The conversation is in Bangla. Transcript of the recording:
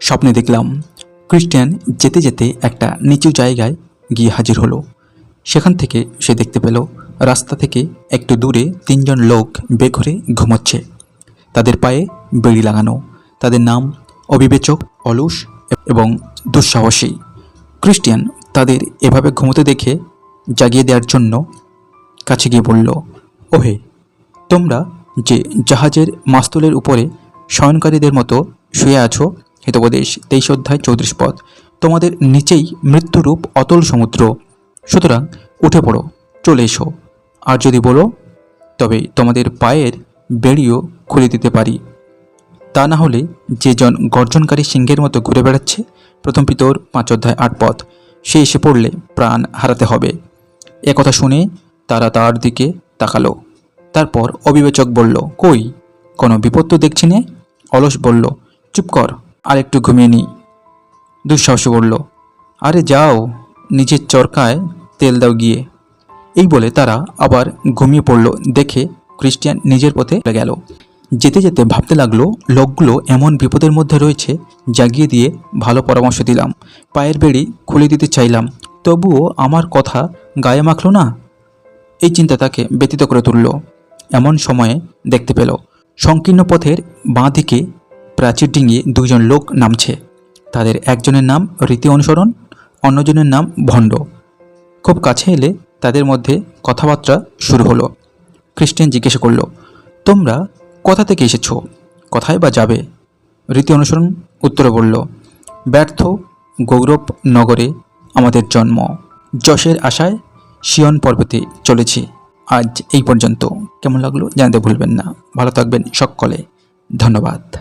স্বপ্নে দেখলাম ক্রিস্টিয়ান যেতে যেতে একটা নিচু জায়গায় গিয়ে হাজির হলো। সেখান থেকে সে দেখতে পেল রাস্তা থেকে একটু দূরে তিনজন লোক বেঘরে ঘুমাচ্ছে। তাদের পায়ে বেড়ি লাগানো, তাদের নাম অবিবেচক, অলস এবং দুঃসাহসী। ক্রিস্টিয়ান তাদের এভাবে ঘুমোতে দেখে জাগিয়ে দেওয়ার জন্য কাছে গিয়ে বলল, ওহে, তোমরা যে জাহাজের মাস্তুলের উপরে শয়নকারীদের মতো শুয়ে আছো হিতোপদেশ, তেইশ অধ্যায়, চৌত্রিশ পদ। তোমাদের নিচেই মৃত্যুরূপ অতল সমুদ্র। সুতরাং উঠে পড়ো, চলে এসো। আর যদি বলো, তবে তোমাদের পায়ের বেড়িও খুলে দিতে পারি। তা না হলে যে জন গর্জনকারী সিংহের মতো ঘুরে বেড়াচ্ছে, প্রথম পিতর, পাঁচ অধ্যায়, আট পথ সে এসে পড়লে প্রাণ হারাতে হবে। এ কথা শুনে তারা তার দিকে তাকালো। তারপর অবিবেচক বলল, কই, কোনো বিপদ তো দেখছি নে? অলস বলল, চুপ কর আর একটু ঘুমিয়ে নিই। দুঃসাহসী বলল, আরে যাও, নিজের চরকায় তেল দাও গিয়ে। এই বলে তারা আবার ঘুমিয়ে পড়ল দেখে ক্রিস্টিয়ান নিজের পথে গেল। যেতে যেতে ভাবতে লাগল, লোকগুলো এমন বিপদের মধ্যে রয়েছে, জাগিয়ে দিয়ে ভালো পরামর্শ দিলাম, পায়ের বেড়ি খুলে দিতে চাইলাম, তবুও আমার কথা গায়ে মাখলো না। এই চিন্তা তাকে ব্যতীত করে তুলল। এমন সময়ে দেখতে পেল, সংকীর্ণ পথের বাঁ দিকে প্রাচীর ডিঙিয়ে দুজন লোক নামছে। তাদের একজনের নাম রীতি অনুসরণ, অন্যজনের নাম ভণ্ড। খুব কাছে এলে তাদের মধ্যে কথাবার্তা শুরু হলো। খ্রিস্টান জিজ্ঞেস করল, তোমরা কোথা থেকে এসেছ? কোথায় বা যাবে? রীতি অনুসরণ উত্তরে বলল, ব্যর্থ গৌরব নগরে আমাদের জন্ম। যশের আশায় শিয়ন পর্বতে চলেছি। আজ এই পর্যন্ত। কেমন লাগল জানতে ভুলবেন না। ভালো থাকবেন সকলে। ধন্যবাদ।